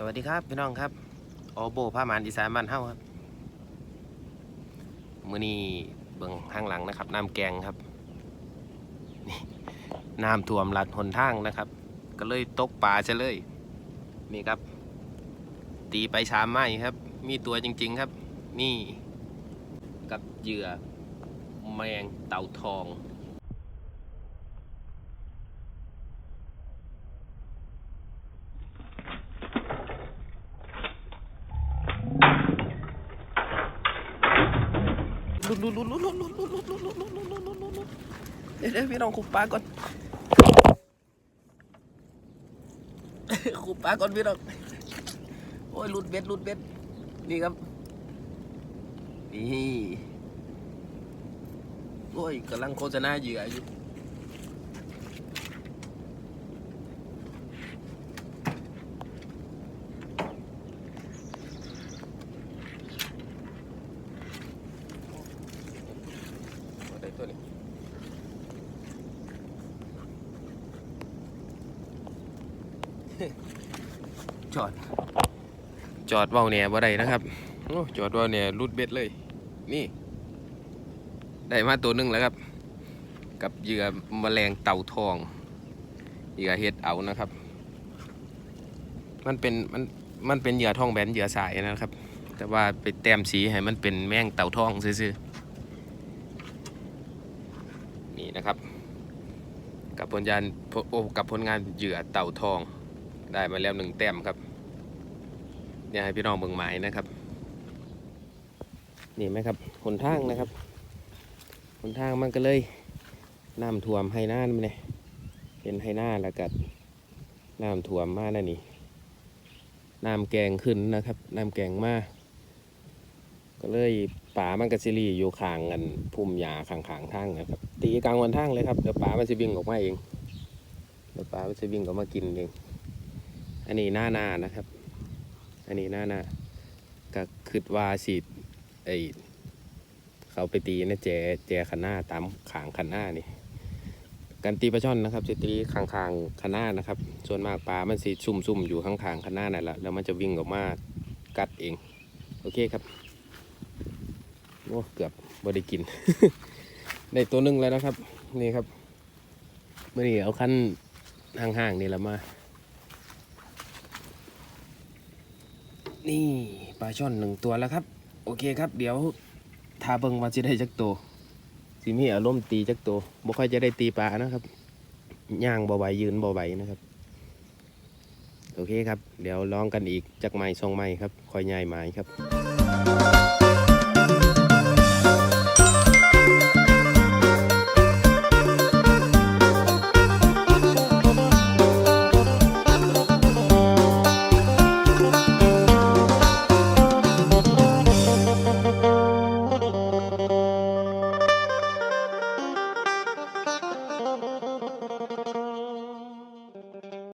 สวัสดีครับพี่น้องครับโอโบผ้ามานอีสานบ้านเฮาครับมื้อนี้เบิ่งข้างหลังนะครับ น้ำแกงครับนี่น้ำท่วมลัดหนทางนะครับ ก็เลยตกปลาซะเลยนี่ครับ ตีไปชามไม้ครับ มีตัวจริง ๆครับ นี่กับเหยื่อแมงเต่าทอง ลุดลุดลุดลุดลุดลุดลุดลุดลุดลุดลุดลุดลุดลุดลุดลุดเดี๋ยววพี่น้องขุบปลาก่อนขุบปลาก่อนพี่น้องโอ้ยหลุดเบ็ดหลุดเบ็ดนี่ครับนี่โอ้ยกำลังโฆษณาเหยื่ออยู่ เอาได้ตัวนี้จอด จอดเบาเนี่ยบ่ได้นะครับโอ้จอดเบาเนี่ยรุดเบ็ดเลย นี่ ได้มาตัวหนึงแล้วครับ กับเหยื่อแมลงเต่าทองเหยื่อเห็ดเอานะครับ มันเป็นมันมันเป็นเหยื่อทองแบนเหยื่อสายนะครับ แต่ว่าไปแต้มสีให้มันเป็นแมงเต่าทองซื่อๆ นี่นะครับ กับผลงานโอ้กับผลงานเหยื่อเต่าทองได้มาแล้วหนึ่งแต้มครับเนี่ยให้พี่น้องเบิ่งหมายนะครับ นี่ไหมครับหนทางนะครับหนทางมันก็เลยน้ำท่วมให้น้ามันเลยเป็นให้หน้าแล้วก็น้ำท่วมมานั่นนี่น้ำแกงขึ้นนะครับน้ำแกงมาก็เลยป่ามันกระซิรีอยู่ข้างกันพุ่มหญ้าข้างๆทางนะครับ ตีกลางวันทางเลยครับเดี๋ยวป่ามันจะวิ่งออกมาเองเดี๋ยวป่ามันจะวิ่งออกมากินเอง อันนี้หน้าหน้านะครับ อันนี้หน้าหน้าก็คิดว่าสิไอเขาไปตีนะแจแจขันหน้าตามขางขันหน้านี่การตีปลาช่อนนะครับจะตีขางขางขันหน้านะครับ ส่วนมากปลามันสิซุ่มซุ่มอยู่ข้างขางขันหน้านั่นแหละแล้วมันจะวิ่งออกมากัดเอง โอเคครับโอ้เกือบบได้กิน ได้ตัวหนึ่งแล้วนะครับ นี่ครับเมื่อนี้เอาขั้นห่างๆนี่แหละมา นี่ปลาช่อนหนึ่งตัวแล้วครับ โอเคครับ เดี๋ยวทาเบิงว่าจะได้จักตัวสิมีอารมณ์ตีจักตัวบ่ค่อยจะได้ตีปลานะครับย่างบ่ไหวยืนบ่ไหวนะครับ โอเคครับ เดี๋ยวลองกันอีกจักไม้สองไม้ครับคอยใหญ่ไม้ครับ